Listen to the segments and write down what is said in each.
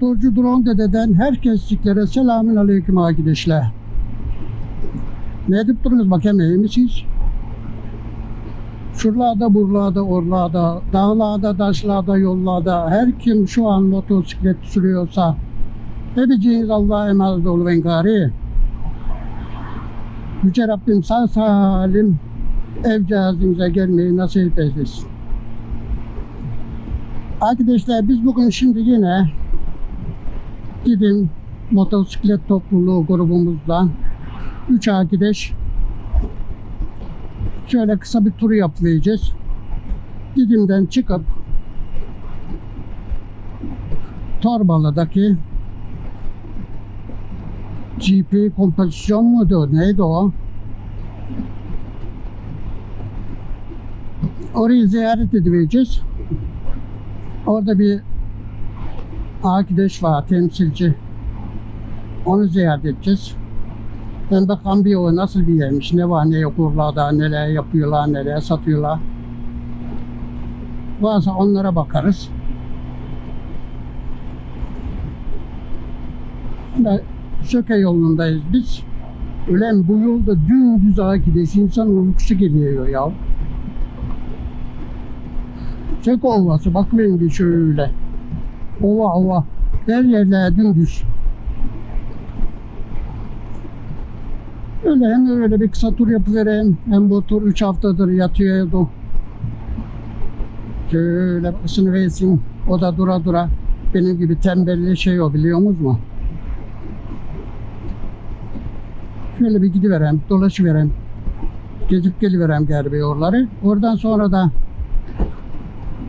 Motorcu Drone Dede'den herkesiklere selamün aleyküm arkadaşlar. Ne edip durunuz bakayım iyi misiniz? Şuralarda, buralarda, oralarda, dağlarda, taşlarda, yollarda her kim şu an motosiklet sürüyorsa hepiniz Allah'a emanet olun gari. Yüce Rabbim sağ salim ev cihazınıza gelmeyi nasip eylesin. Arkadaşlar biz bugün şimdi yine Didim motosiklet topluluğu grubumuzdan 3 arkadaş şöyle kısa bir tur yapacağız. Didim'den çıkıp Torbalı'daki GP kompozisyon muydu? Neydi o? Orayı ziyaret edeceğiz. Orada bir arkadaş var, temsilci. Onu ziyaret edeceğiz. Ben bakalım bir o nasıl bir yermiş, ne var ne yok buralarda, neler yapıyorlar, neler satıyorlar. Varsa onlara bakarız. Ve Söke yolundayız biz. Ulan bu yolda dümdüz arkadaş insan uykusu geliyor ya. Söke ovası bakmayın bir şöyle. Ova ova. Her yerler dümdüz. Öyle hem öyle bir kısa tur yapıvereyim. Hem bu tur 3 haftadır yatıyor evde. Şöyle ısınıversin. O da dura dura. Benim gibi tembelli şey o biliyor musunuz mu? Şöyle bir gidiverem, dolaşıverem. Gezip geliverem galiba oraları. Oradan sonra da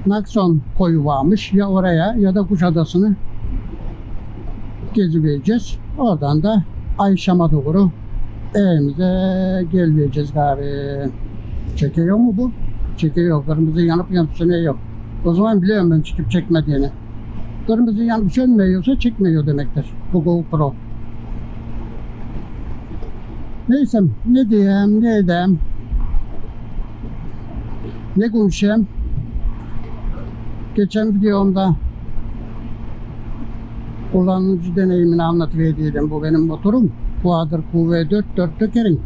Nakson koyu varmış. Ya oraya ya da Kuşadası'nı gezivereceğiz. Oradan da Ayşam'a doğru evimize gelmeyeceğiz gari. Çekiyor mu bu? Çekiyor. Kırmızı yanıp yanıp sönüyor. O zaman biliyorum ben çıkıp çekmediğini. Kırmızı yanıp sönmüyorsa çekmiyor demektir. Bu GoPro. Neyse ne diyeyim ne edeyim ne konuşayım geçen videomda kullanıcı deneyimini anlatıverdiydim. Bu benim motorum. Quadr QV4 4 tekerin.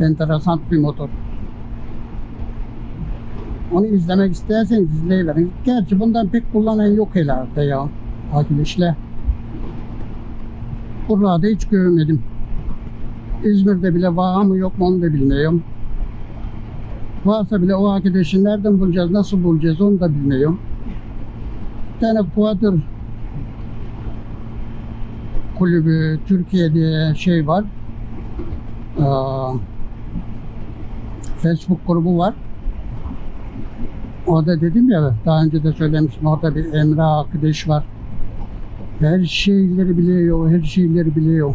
Enteresan bir motor. Onu izlemek isterseniz izleyiverin. Gerçi bundan pek kullanan yok herhalde ya. Arkadaşlar. Buralarda hiç görmedim. İzmir'de bile var mı yok mu onu da bilmiyorum. Varsa bile o arkadaşı nereden bulacağız, nasıl bulacağız onu da bilmiyorum. Bir tane Quadır kulübü Türkiye diye şey var. Aa, Facebook grubu var. Orada dedim ya daha önce de söylemiştim orada bir Emre arkadaş var. Her şeyleri biliyor, her şeyleri biliyor.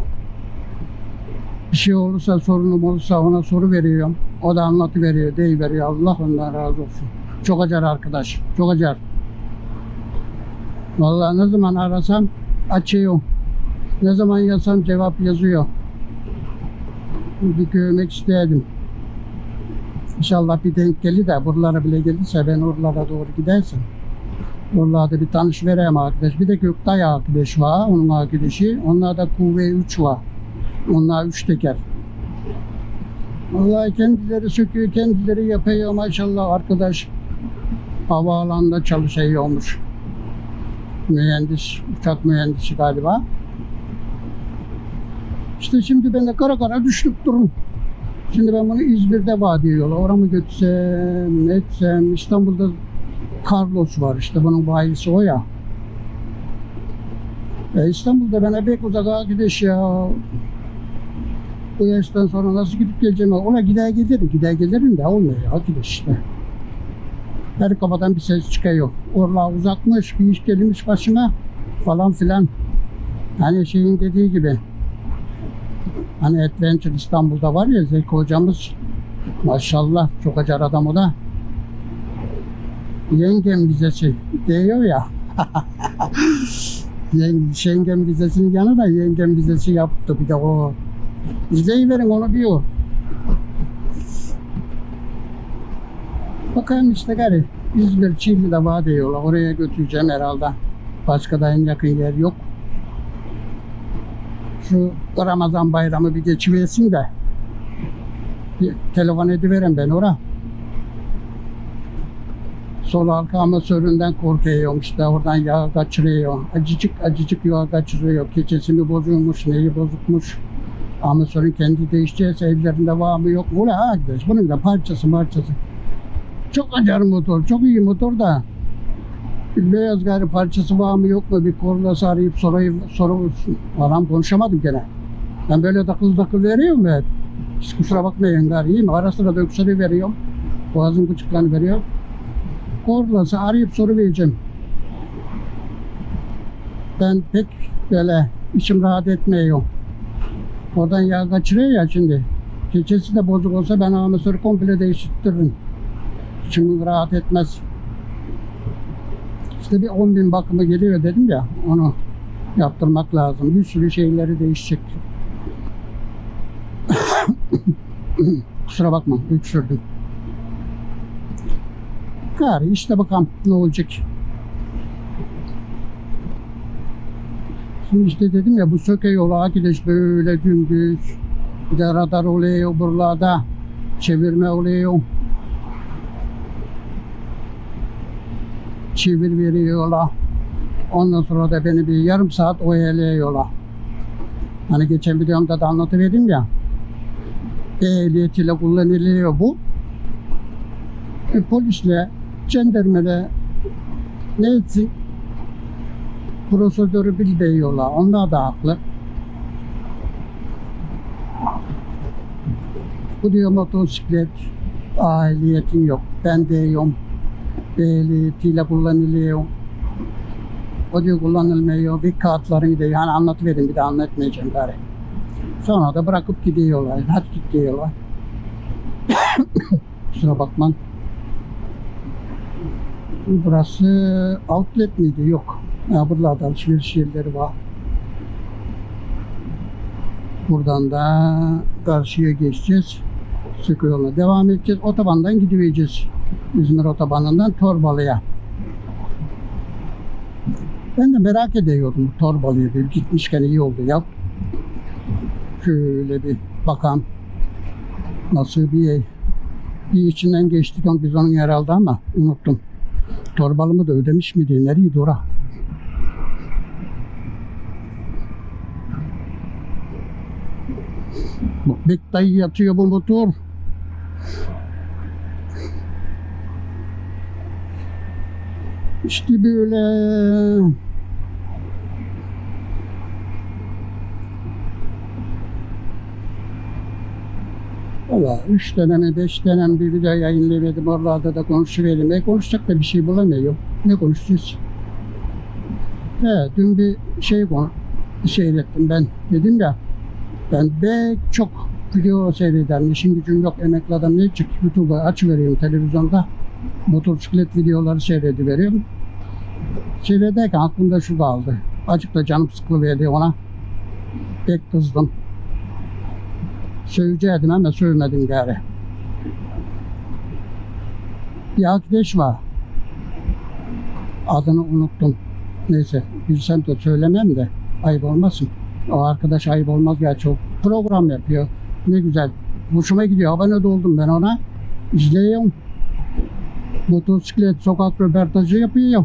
Bir şey olursa, sorunum olursa ona soru veriyorum. O da anlatıveriyor, deyiveriyor. Allah ondan razı olsun. Çok acar arkadaş, çok acar. Vallahi ne zaman arasam açıyor. Ne zaman yazsam cevap yazıyor. Bir görmek isterdim. İnşallah bir denk gelir de buralara bile gelirse ben oralara doğru gidersem. Oralarda bir tanış vereyim arkadaş. Bir de Göktay arkadaş var, onun arkadaşı. Onlar da QV3 var. Onlar üç teker. Vallahi kendileri söküyor, kendileri yapıyor maşallah arkadaş. Havaalanında çalışıyormuş. Mühendis, uçak mühendisi galiba. İşte şimdi ben de kara kara düştük durum. Şimdi ben bunu İzmir'de var diyorlar. Oraya mı götürsem, etsem. İstanbul'da Carlos var işte bunun bayisi o ya. E İstanbul'da bana pek uzak arkadaş ya. Bu yaştan sonra nasıl gidip geleceğim? Ona gider gelirim, gider gelirim de olmuyor ya arkadaş işte. Her kafadan bir ses çıkıyor. Orla uzakmış, bir iş gelmiş başıma falan filan. Hani şeyin dediği gibi. Hani Adventure İstanbul'da var ya Zeki hocamız. Maşallah çok acar adam o da. Yengem vizesi diyor ya. Yeng- Yengem vizesinin yanında yengem vizesi yaptı bir de o. İzleyiverin onu o. Bakayım işte gari. İzmir Çiğli'de var diyorlar. Oraya götüreceğim herhalde. Başka da en yakın yer yok. Şu Ramazan bayramı bir geçiversin de bir telefon ediverem ben ora. Sol arka amasöründen korkuyorum işte oradan yağ kaçırıyor. Acıcık acıcık yağ kaçırıyor. Keçesini bozulmuş, neyi bozukmuş. Amasörün kendi değişeceğiz evlerinde var mı yok mu? Ulan arkadaş bunun da parçası parçası. Çok acar motor, çok iyi motor da. Beyaz gari parçası var mı yok mu bir kornası arayıp sorayım, sorulsun. Adam konuşamadım gene. Ben böyle takıl takıl veriyorum ve hiç kusura bakmayın gari iyi mi? Ara sıra da veriyorum. Boğazım gıcıklarını veriyor. Kornası arayıp soru vereceğim. Ben pek böyle içim rahat etmiyor. Oradan yağ kaçırıyor ya şimdi. Keçesi de bozuk olsa ben amasörü komple değiştiririm. İçim rahat etmez. İşte bir 10 bin bakımı geliyor dedim ya onu yaptırmak lazım. Bir sürü şeyleri değişecek. Kusura bakma öksürdüm. Gari işte bakalım ne olacak. Şimdi işte dedim ya bu söke yolu Akideş böyle dümdüz. Bir de radar oluyor buralarda. Çevirme oluyor. Çevir veriyorlar. Ondan sonra da beni bir yarım saat oyalıyorlar. Hani geçen videomda da anlatıverdim ya. Ehliyetiyle kullanılıyor bu. E, polisle, jandarmayla ne etsin? Prosedürü bilmiyorlar. Onlar da haklı. Bu diyor motosiklet ehliyetin yok. Ben diyorum ehliyetiyle kullanılıyor. O diyor kullanılmıyor. Bir kağıtlarını diyor. Yani anlatıverin bir de anlatmayacağım bari. Sonra da bırakıp gidiyorlar. Hadi git diyorlar. Kusura bakman. Burası outlet miydi? Yok. Ya buralarda alışveriş yerleri var. Buradan da karşıya geçeceğiz. Sıkı yoluna devam edeceğiz. Otobandan gidivereceğiz. İzmir otobanından Torbalı'ya. Ben de merak ediyordum Torbalı'ya bir gitmişken iyi oldu ya. Şöyle bir bakalım nasıl bir. Bir içinden geçtik biz onun herhalde ama unuttum. Torbalı mı da ödemiş miydi? Nereydi ora? Dayı yatıyor bu motor. İşte böyle Valla üç tane mi beş tane mi bir video yayınlayabildim. Oralarda da konuşuverelim. E konuşacak da bir şey bulamıyorum. Ne konuşacağız? He, dün bir şey konu seyrettim ben. Dedim ya ben pek çok video seyrederim. İşin gücüm yok. Emekli adam ne çık? YouTube'a açıveriyorum televizyonda. Motosiklet videoları seyrediveriyorum. Seyrederken aklımda şu kaldı. Azıcık da canım sıkılıverdi ona. Pek kızdım. Sövecektim ama sövmedim gari. Bir arkadaş var. Adını unuttum. Neyse bilsem de söylemem de ayıp olmasın. O arkadaş ayıp olmaz gerçi o program yapıyor. Ne güzel. Hoşuma gidiyor. Abone de oldum ben ona. İzliyorum. Motosiklet sokak röportajı yapıyor.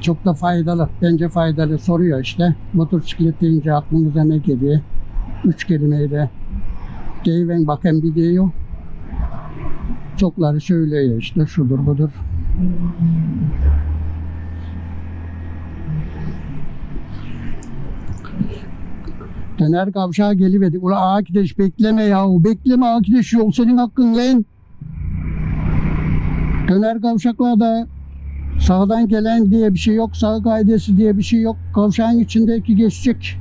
Çok da faydalı. Bence faydalı. Soruyor işte. Motosiklet deyince aklınıza ne geliyor? Üç kelimeyle deyiven bakın bir diyor. Çokları söylüyor işte şudur budur. Döner kavşağa geliverdi. Ula arkadaş bekleme yahu. Bekleme arkadaş yol senin hakkın lan. Döner kavşaklarda sağdan gelen diye bir şey yok. Sağ kaidesi diye bir şey yok. Kavşağın içindeki geçecek.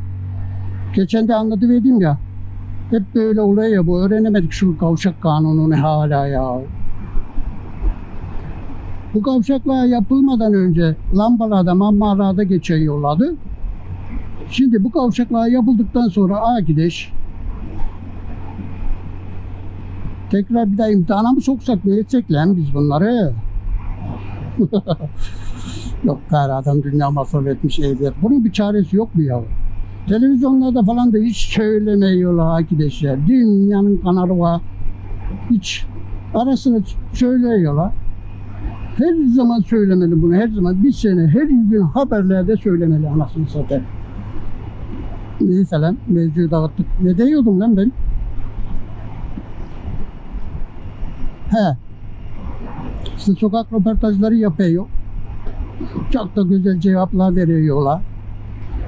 Geçen de anlatıverdim ya. Hep böyle oluyor ya bu. Öğrenemedik şu kavşak kanununu hala ya. Bu kavşaklar yapılmadan önce lambalarda, mammarlarda geçen yolladı. Şimdi bu kavşaklar yapıldıktan sonra A gideş. Tekrar bir daha imtihana mı soksak ne etsek lan biz bunları? Yok gari adam dünya masraf etmiş ehliyet. Bunun bir çaresi yok mu ya? Televizyonlarda falan da hiç söylemiyorlar arkadaşlar. Dünyanın kanalı var. Hiç arasını söylüyorlar. Her zaman söylemeli bunu. Her zaman bir sene her gün haberlerde söylemeli anasını satayım. Neyse lan mevzuyu dağıttık. Ne diyordum lan ben? He. İşte sokak röportajları yapıyor. Çok da güzel cevaplar veriyorlar.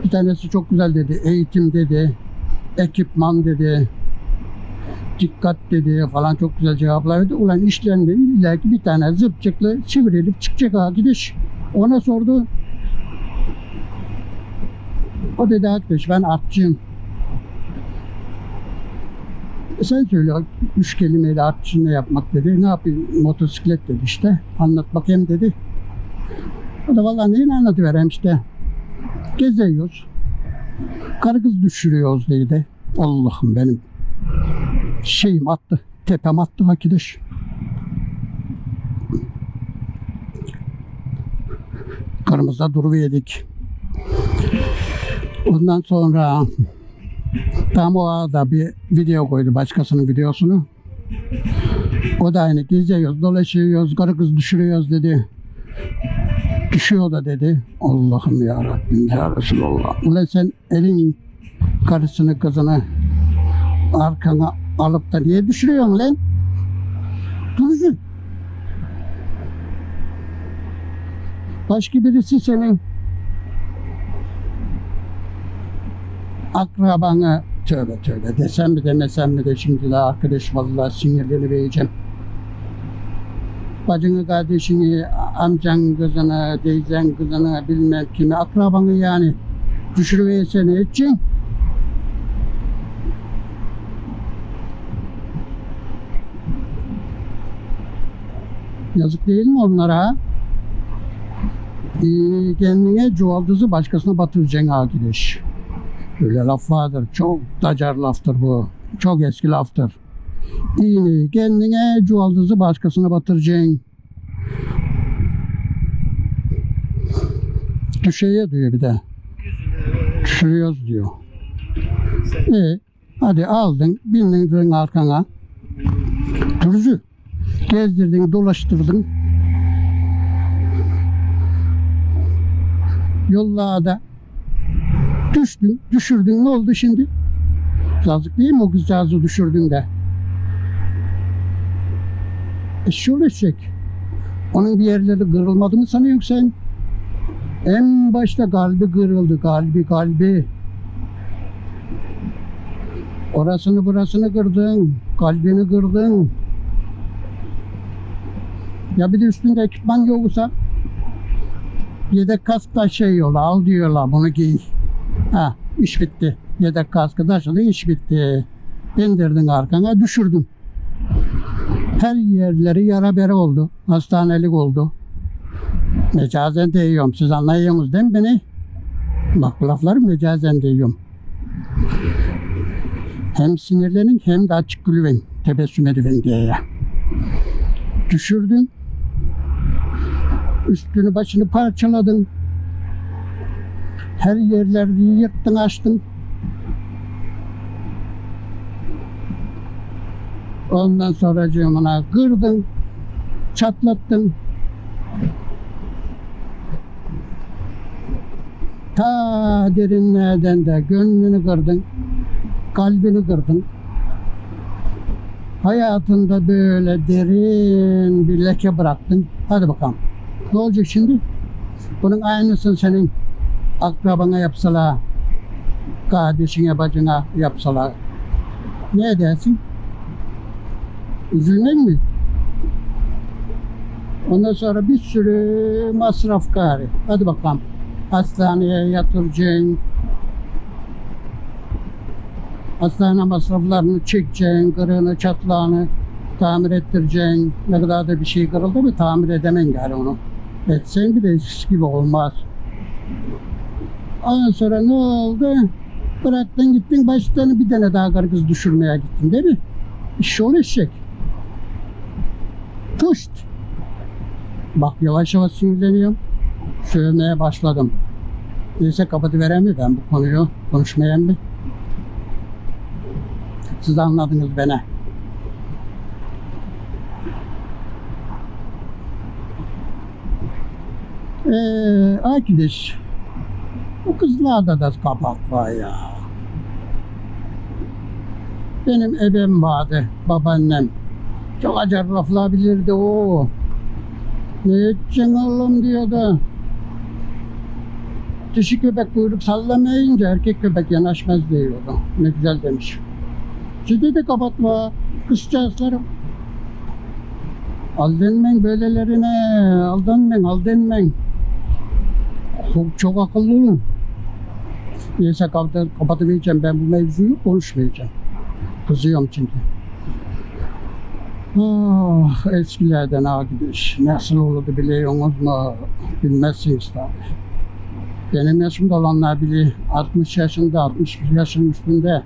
Bir tanesi çok güzel dedi. Eğitim dedi. Ekipman dedi. Dikkat dedi falan çok güzel cevaplar verdi. Ulan işlerinde illa ki bir tane zıpçıklı çevirilip çıkacak ha gidiş. Ona sordu. O dedi arkadaş ben artçıyım. E Sen söyle üç kelimeyle artçı ne yapmak dedi. Ne yapayım motosiklet dedi işte. Anlat bakayım dedi. O da vallahi neyini anlatıvereyim işte. Geziyoruz. Karı kız düşürüyoruz dedi. Allah'ım benim şeyim attı. Tepem attı arkadaş. Kırmızıda duruverdik. Ondan sonra tam o arada bir video koydu başkasının videosunu. O da aynı geziyoruz, dolaşıyoruz, karı kız düşürüyoruz dedi. Düşüyor da dedi. Allah'ım ya Rabbim ya Resulallah. Ulan sen elin karısını kızını arkana alıp da niye düşürüyorsun lan? Dursun. Başka birisi senin akrabanı tövbe tövbe desem mi demesem mi de şimdi de arkadaş vallahi sinirlerini vereceğim. Bacını, kardeşini, amcan kızını, teyzen kızını, bilmem kimi, akrabanı yani düşürüverse ne edeceksin? Yazık değil mi onlara? Ee, kendine çuvaldızı başkasına batıracaksın arkadaş. Öyle laf vardır. Çok dacar laftır bu. Çok eski laftır. İğneyi kendine, çuvaldızı başkasına batıracaksın. Düşeye diyor bir de. Düşürüyoruz diyor. E, hadi aldın, bindin arkana. Turcu. Gezdirdin, dolaştırdın. Yollarda düştün, düşürdün. Ne oldu şimdi? Yazık değil mi o kızcağızı düşürdün de? E şöyle çek. Onun bir yerleri kırılmadı mı sanıyorsun sen? En başta kalbi kırıldı, kalbi kalbi. Orasını burasını kırdın, kalbini kırdın. Ya bir de üstünde ekipman yoksa yedek kask da şey yola al diyorlar bunu giy. Ha iş bitti. Yedek kaskı taşıdın iş bitti. Bindirdin arkana düşürdün. Her yerleri yara bere oldu. Hastanelik oldu. Mecazen diyorum. Siz anlayıyorsunuz değil mi beni? Bak bu lafları mecazen diyorum. Hem sinirlenin hem de açık gülüven. Tebessüm ediven diye ya. Düşürdün. Üstünü başını parçaladın. Her yerleri yırttın açtın. Ondan sonra cımına kırdın. Çatlattın. Ta derinlerden de gönlünü kırdın. Kalbini kırdın. Hayatında böyle derin bir leke bıraktın. Hadi bakalım. Ne olacak şimdi? Bunun aynısını senin akrabana yapsalar, kardeşine, bacına yapsalar ne edersin? Üzülmek mi? Ondan sonra bir sürü masraf gari. Hadi bakalım. Hastaneye yatıracaksın. Hastane masraflarını çekeceksin, kırığını, çatlağını tamir ettireceksin. Ne kadar da bir şey kırıldı mı tamir edemen gari onu. Etsen bile eskisi gibi olmaz. Ondan sonra ne oldu? Bıraktın gittin baştan bir tane daha karı kız düşürmeye gittin değil mi? İş ol eşek. Tuşt. Bak yavaş yavaş sinirleniyorum. Sövmeye başladım. Neyse kapatıvereyim mi ben bu konuyu? Konuşmayayım mı? Siz anladınız beni. Ee, arkadaş, bu kızlarda da kapak var ya. Benim ebem vardı, babaannem. Çok acayip laflar bilirdi o. Ne edeceksin oğlum diyordu. Dişi köpek kuyruk sallamayınca erkek köpek yanaşmaz diyordu. Ne güzel demiş. Sizde de kapat var. Kızcağızlarım. Aldanmayın böylelerine. Aldanmayın, aldanmayın. Çok, çok akıllı olun. Neyse kapat, kapatıvereceğim. Ben bu mevzuyu konuşmayacağım. Kızıyorum çünkü. Ah, eskilerden arkadaş. Nasıl olurdu biliyorsunuz mu? Bilmezsiniz tabii. Benim yaşımda olanlar bilir. 60 yaşında, 61 yaşın üstünde,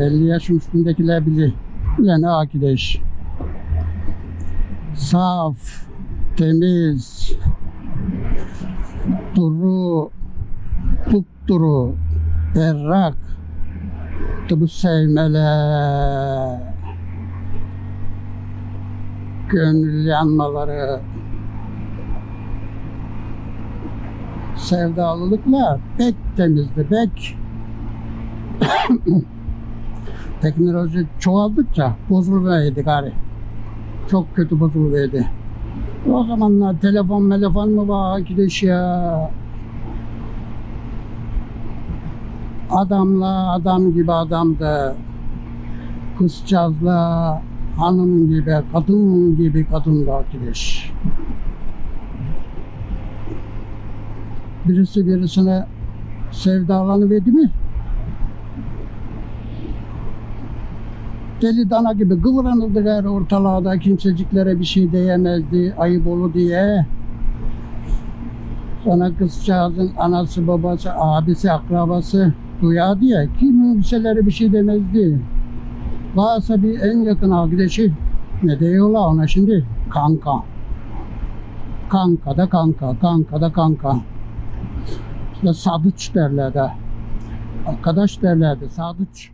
50 yaşın üstündekiler bilir. Ulan arkadaş. Saf, temiz, duru, dupduru, berrak, bu sevmeler, gönül yanmaları, sevdalılıklar pek temizdi, pek teknoloji çoğaldıkça bozuluverdi gari. Çok kötü bozuluverdi. O zamanlar telefon telefon mu var arkadaş ya? Adamla adam gibi adamdı. Kızcağızla hanım gibi, kadın gibi kadındı arkadaş. Birisi birisine sevdalanıverdi mi? Deli dana gibi kıvranırdı gayrı ortalığa kimseciklere bir şey diyemezdi ayıp olur diye. Sonra kızcağızın anası babası abisi akrabası duyar diye kimselere bir şey demezdi. Varsa bir en yakın arkadaşı ne diyorlar ona şimdi? Kanka. Kanka da kanka, kanka da kanka. İşte sadıç derlerdi. Arkadaş derlerdi, sadıç.